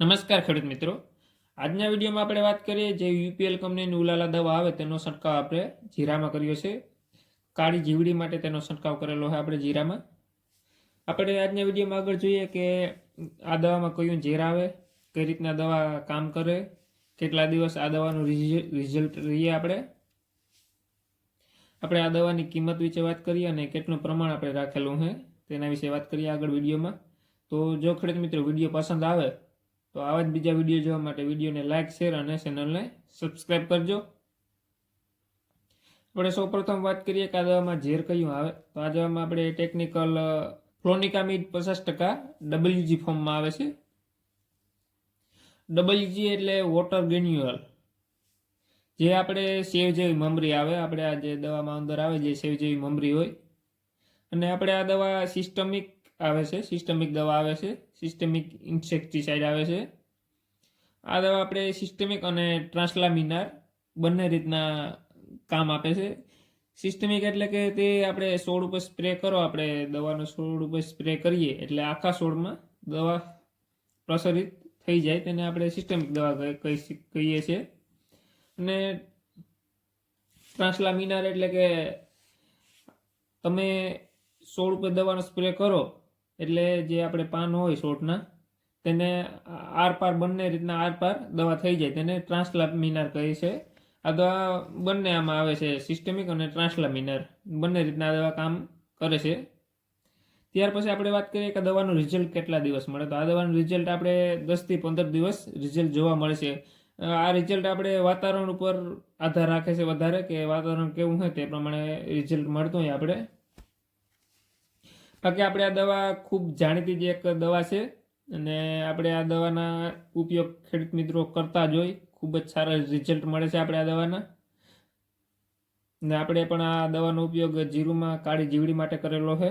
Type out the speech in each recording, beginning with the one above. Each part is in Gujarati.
નમસ્કાર ખેડૂત મિત્રો. આજના વિડીયોમાં આપણે વાત કરીએ જે યુપીએલ કંપનીની ઉલાલા દવા આવે તેનો છંટકાવ આપણે જીરામાં કર્યો છે. કાળી જીવડી માટે તેનો છંટકાવ કરેલો છે આપણે જીરામાં. આપણે આજના વિડીયોમાં આગળ જોઈએ કે આ દવામાં કયું ઝેર આવે, કઈ રીતના દવા કામ કરે, કેટલા દિવસ આ દવાનું રિઝલ્ટ રહીએ આપણે. આપણે આ દવાની કિંમત વિશે વાત કરીએ અને કેટલું પ્રમાણ આપણે રાખેલું છે તેના વિશે વાત કરીએ આગળ વિડીયોમાં. તો જો ખેડૂત મિત્રો વીડિયો પસંદ આવે તો આવા જ બીજા વીડિયો જોવા માટે વિડીયોને લાઇક શેર અને ચેનલને સબસ્ક્રાઈબ કરજો. આપણે સૌપ્રથમ વાત કરીએ કે આ દવામાં ઝેર કયું આવે? તો આ દવામાં આપણે ટેકનિકલ ફ્લોનિકામિડ પચાસ ટકા ડબલ્યુજી ફોર્મમાં આવે છે. ડબલ્યુજી એટલે વોટર ગ્રેન્યુઅલ. જે આપણે સેવ જેવી મમરી આવે, આપણે આ જે દવામાં અંદર આવે, જે સેવ જેવી મમરી હોય. અને આપણે આ દવા સિસ્ટમિક આવે છે સિસ્ટમિક દવા આવે છે સિસ્ટમિક ઇન્સેક્ટિસાઇડ આવે છે. આ દવા આપણે સિસ્ટમિક અને ટ્રાન્સલામિનાર બંને રીતના કામ આપે છે. સિસ્ટમિક એટલે કે તે આપણે છોડ ઉપર સ્પ્રે કરો, આપણે દવાનો છોડ ઉપર સ્પ્રે કરીએ, એટલે આખા છોડમાં દવા પ્રસરિત થઈ જાય, તેને આપણે સિસ્ટમિક દવા કહી- કહી કહીએ છીએ. અને ટ્રાન્સલામિનાર એટલે કે તમે છોડ ઉપર દવાનો સ્પ્રે કરો એટલે જે આપણે પાન હોય શોર્ટના તેને આર પાર બંને રીતના આર પાર દવા થઈ જાય. તેને ટ્રાન્સલામિનાર કહે છે. આ દવા બંને આમાં આવે છે સિસ્ટમિક અને ટ્રાન્સલામિનાર. બંને રીતના દવા કામ કરે છે. ત્યાર પછી આપણે વાત કરીએ કે દવાનું રિઝલ્ટ કેટલા દિવસ મળે. તો આ દવાનું રિઝલ્ટ આપણે દસથી પંદર દિવસ રિઝલ્ટ જોવા મળે છે. આ રિઝલ્ટ આપણે વાતાવરણ ઉપર આધાર રાખે છે વધારે કે વાતાવરણ કેવું હોય તે પ્રમાણે રિઝલ્ટ મળતું હોય આપણે. બાકી આપણે આ દવા ખૂબ જાણીતી જે એક દવા છે અને આપણે આ દવાના ઉપયોગ ખેડૂત મિત્રો કરતા જ હોય. ખૂબ જ સારા રિઝલ્ટ મળે છે આપણે આ દવાના. ને આપણે પણ આ દવાનો ઉપયોગ જીરુમાં કાળી જીવડી માટે કરેલો છે.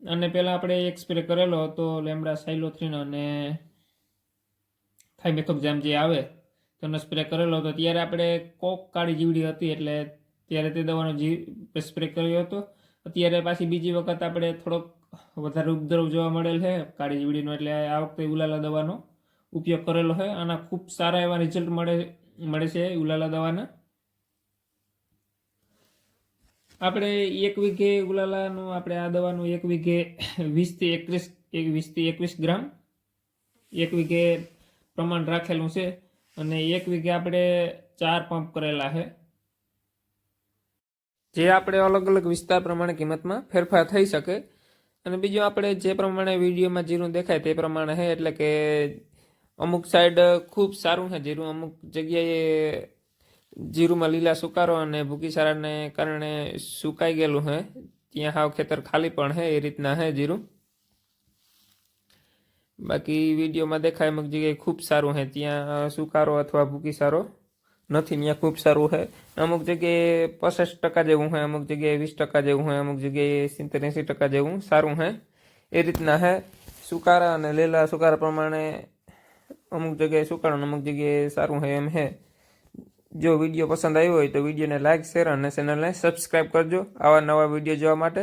અને પહેલાં આપણે એક સ્પ્રે કરેલો હતો લેમડા સાયલોથ્રીન અને થાઇમેથોક્ઝામ જે આવે તેનો સ્પ્રે કરેલો હતો. ત્યારે આપણે કોક કાળી જીવડી હતી એટલે ત્યારે તે દવાનો જી સ્પ્રે કર્યો હતો. અત્યારે પાછી બીજી વખત આપણે થોડોક વધારે ઉપદ્રવ જોવા મળેલ છે, કાળી જીવડીનો એટલે આ વખતે ઉલાલા દવાનો ઉપયોગ કરેલો છે. આના ખૂબ સારા એવા રિઝલ્ટ મળે મળે છે ઉલાલા દવાના. આપણે એક વીઘે ઉલાલાનું, આપણે આ દવાનું એક વીઘે વીસથી એકવીસ, એક વીસથી એકવીસ ગ્રામ એક વીઘે પ્રમાણ રાખેલું છે. અને એક વીઘે આપણે ચાર પંપ કરેલા છે. જે આપણે અલગ અલગ વિસ્તાર પ્રમાણે કિંમતમાં ફેરફાર થઈ શકે. અને બીજું આપણે જે પ્રમાણે વિડીયોમાં જીરું દેખાય તે પ્રમાણે છે એટલે કે અમુક સાઈડ ખૂબ સારું છે જીરું. અમુક જગ્યાએ જીરુમાં લીલા સુકારો અને ભૂકી સારાને કારણે સુકાઈ ગયેલું છે ત્યાં હાવ ખેતર ખાલી પણ છે એ રીતના છે જીરું. બાકી વિડીયોમાં દેખાય અમુક જગ્યાએ ખૂબ સારું છે ત્યાં સુકારો અથવા ભૂકીસારો નથી ત્યાં ખૂબ સારું છે અમુક જગ્યાએ પચાસ ટકા જેવું છે અમુક જગ્યાએ વીસ ટકા જેવું છે અમુક જગ્યાએ સિત્તેર એંસી ટકા જેવું સારું છે એ રીતના છે સુકારા અને લીલા સુકારા પ્રમાણે અમુક જગ્યાએ સુકારો અમુક જગ્યાએ સારું છે એમ છે જો વીડિયો પસંદ આવ્યો હોય તો વિડીયોને લાઇક શેર અને ચેનલને સબસ્ક્રાઈબ કરજો. આવા નવા વીડિયો જોવા માટે